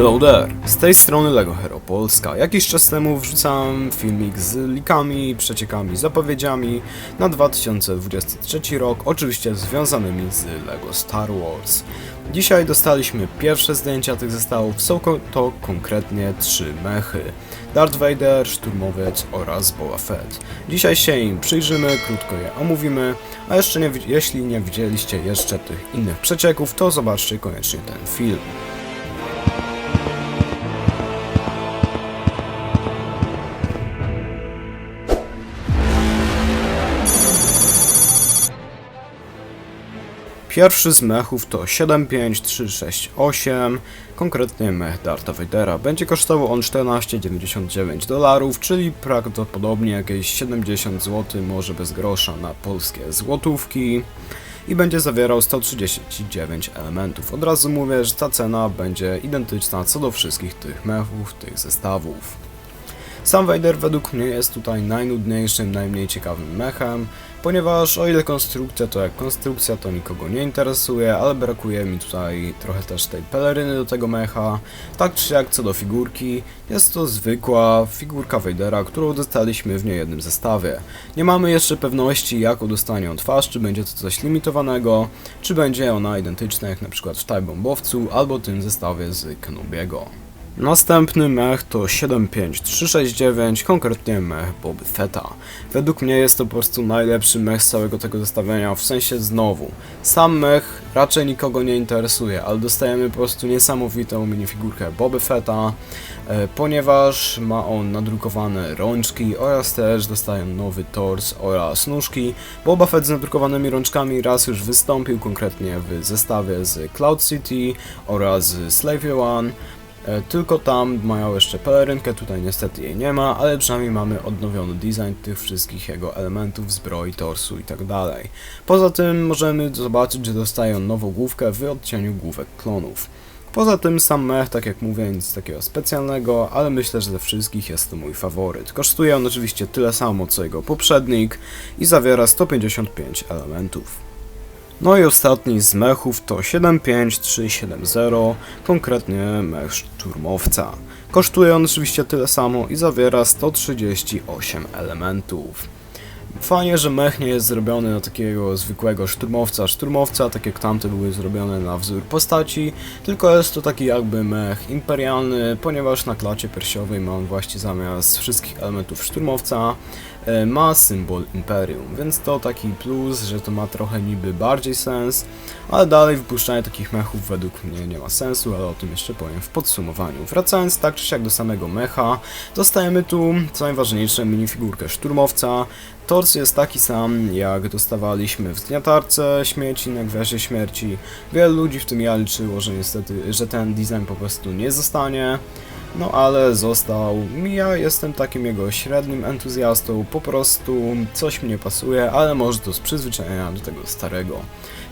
Hello there! Z tej strony LEGO Hero Polska. Jakiś czas temu wrzucałem filmik z likami, przeciekami, zapowiedziami na 2023 rok, oczywiście związanymi z LEGO Star Wars. Dzisiaj dostaliśmy pierwsze zdjęcia tych zestawów, są to konkretnie trzy mechy. Darth Vader, Szturmowiec oraz Boba Fett. Dzisiaj się im przyjrzymy, krótko je omówimy, a jeszcze nie, jeśli nie widzieliście jeszcze tych innych przecieków, to zobaczcie koniecznie ten film. Pierwszy z mechów to 75368, konkretnie mech Darta Vadera. Będzie kosztował on 14,99 dolarów, czyli prawdopodobnie jakieś 70 zł, może bez grosza na polskie złotówki. I będzie zawierał 139 elementów. Od razu mówię, że ta cena będzie identyczna co do wszystkich tych mechów, tych zestawów. Sam Vader według mnie jest tutaj najnudniejszym, najmniej ciekawym mechem, ponieważ o ile konstrukcja to jak konstrukcja to nikogo nie interesuje, ale brakuje mi tutaj trochę też tej peleryny do tego mecha. Tak czy jak co do figurki, jest to zwykła figurka Vadera, którą dostaliśmy w niejednym zestawie. Nie mamy jeszcze pewności jaką dostanie on twarz, czy będzie to coś limitowanego, czy będzie ona identyczna jak na przykład w Time Bombowcu albo tym zestawie z Kenobiego. Następny mech to 75369, konkretnie mech Boba Fetta. Według mnie jest to po prostu najlepszy mech z całego tego zestawienia, w sensie znowu. Sam mech raczej nikogo nie interesuje, ale dostajemy po prostu niesamowitą minifigurkę Boba Fetta, e, ponieważ ma on nadrukowane rączki oraz też dostają nowy tors oraz nóżki. Boba Fett z nadrukowanymi rączkami raz już wystąpił konkretnie w zestawie z Cloud City oraz Slave One. E, Tylko tam mają jeszcze pelerynkę, tutaj niestety jej nie ma, ale przynajmniej mamy odnowiony design tych wszystkich jego elementów, zbroi, torsu i tak. Poza tym możemy zobaczyć, że dostają nową główkę w odcieniu główek klonów. Poza tym sam mech, tak jak mówię, nic takiego specjalnego, ale myślę, że ze wszystkich jest to mój faworyt. Kosztuje on oczywiście tyle samo co jego poprzednik i zawiera 155 elementów. No i ostatni z mechów to 75370, konkretnie mech szturmowca. Kosztuje on oczywiście tyle samo i zawiera 138 elementów. Fajnie, że mech nie jest zrobiony na takiego zwykłego szturmowca, szturmowca, tak jak tamte były zrobione na wzór postaci, tylko jest to taki jakby mech imperialny, ponieważ na klacie piersiowej ma on właśnie zamiast wszystkich elementów szturmowca, e, ma symbol imperium, więc to taki plus, że to ma trochę niby bardziej sens, ale dalej wypuszczanie takich mechów według mnie nie ma sensu, ale o tym jeszcze powiem w podsumowaniu. Wracając tak czy siak do samego mecha, dostajemy tu co najważniejsze minifigurkę szturmowca, Tors jest taki sam, jak dostawaliśmy w zgniatarce śmieci na Gwiaździe Śmierci. Wielu ludzi w tym ja liczyło, że niestety, że ten design po prostu nie zostanie. No ale został. Ja jestem takim jego średnim entuzjastą, po prostu coś mi nie pasuje, ale może to z przyzwyczajenia do tego starego.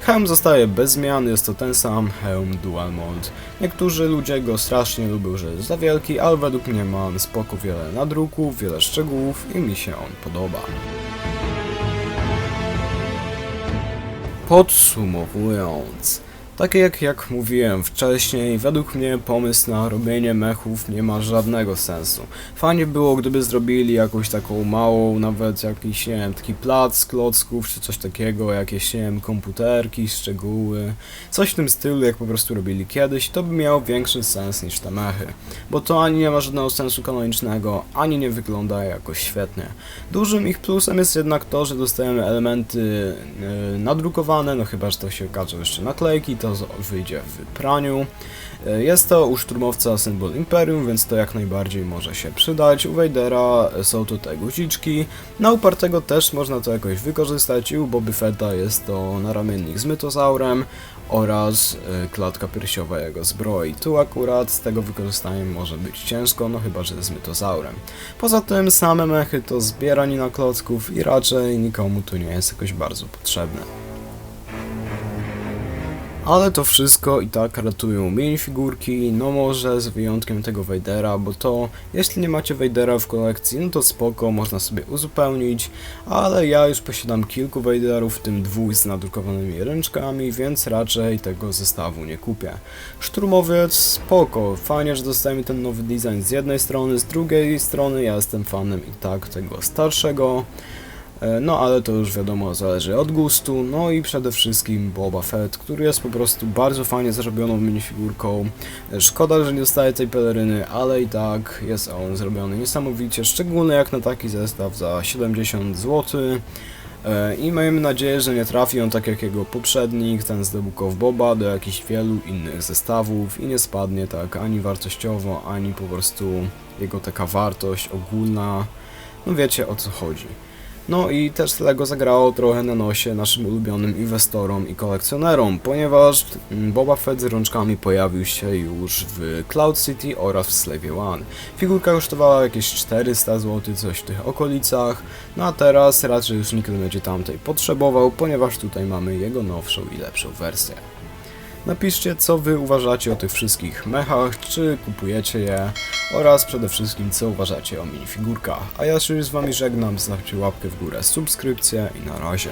Hełm zostaje bez zmian, jest to ten sam hełm Dual Mode. Niektórzy ludzie go strasznie lubią, że jest za wielki, ale według mnie ma on spoko wiele nadruków, wiele szczegółów i mi się on podoba. Podsumowując, tak jak, jak mówiłem wcześniej, według mnie pomysł na robienie mechów nie ma żadnego sensu. Fajnie było, gdyby zrobili jakąś taką małą, nawet jakiś, nie wiem, taki plac klocków czy coś takiego, jakieś, nie wiem, komputerki, szczegóły, coś w tym stylu, jak po prostu robili kiedyś, to by miało większy sens niż te mechy. Bo to ani nie ma żadnego sensu kanonicznego, ani nie wygląda jakoś świetnie. Dużym ich plusem jest jednak to, że dostajemy elementy yy, nadrukowane, no chyba, że to się okaże jeszcze naklejki, to z- wyjdzie w praniu. Yy, Jest to u szturmowca symbol Imperium, więc to jak najbardziej może się przydać. U Vadera są tutaj guziczki, na upartego też można to jakoś wykorzystać i u Boby Fetta jest to naramiennik z mytozaurem oraz yy, klatka piersiowa jego zbroi. Tu akurat z tego wykorzystaniem może być ciężko, no chyba, że z mytozaurem. Poza tym same mechy to zbieranina klocków i raczej nikomu to nie jest jakoś bardzo potrzebne. Ale to wszystko i tak ratują minifigurki, no może z wyjątkiem tego Vadera, bo to jeśli nie macie Vadera w kolekcji, no to spoko, można sobie uzupełnić, ale ja już posiadam kilku Vaderów, w tym dwóch z nadrukowanymi ręczkami, więc raczej tego zestawu nie kupię. Szturmowiec spoko, fajnie, że dostajemy ten nowy design z jednej strony, z drugiej strony ja jestem fanem i tak tego starszego. E, No ale to już wiadomo, zależy od gustu. No i przede wszystkim Boba Fett, który jest po prostu bardzo fajnie zrobioną minifigurką. Szkoda, że nie dostaje tej peleryny, ale i tak jest on zrobiony niesamowicie, szczególnie jak na taki zestaw za 70 zł. E, I miejmy nadzieję, że nie trafi on tak jak jego poprzednik, ten z of Boba, do jakichś wielu innych zestawów i nie spadnie tak ani wartościowo, ani po prostu jego taka wartość ogólna. No wiecie o co chodzi. No i też Lego zagrało trochę na nosie naszym ulubionym inwestorom i kolekcjonerom, ponieważ mm, Boba Fett z rączkami pojawił się już w Cloud City oraz w Slave One. Figurka kosztowała jakieś 400 zł, coś w tych okolicach, no a teraz raczej już nikt nie będzie tamtej potrzebował, ponieważ tutaj mamy jego nowszą i lepszą wersję. Napiszcie, co wy uważacie o tych wszystkich mechach, czy kupujecie je oraz przede wszystkim, co uważacie o minifigurkach. A ja się z wami żegnam, zostawcie łapkę w górę, subskrypcję i na razie.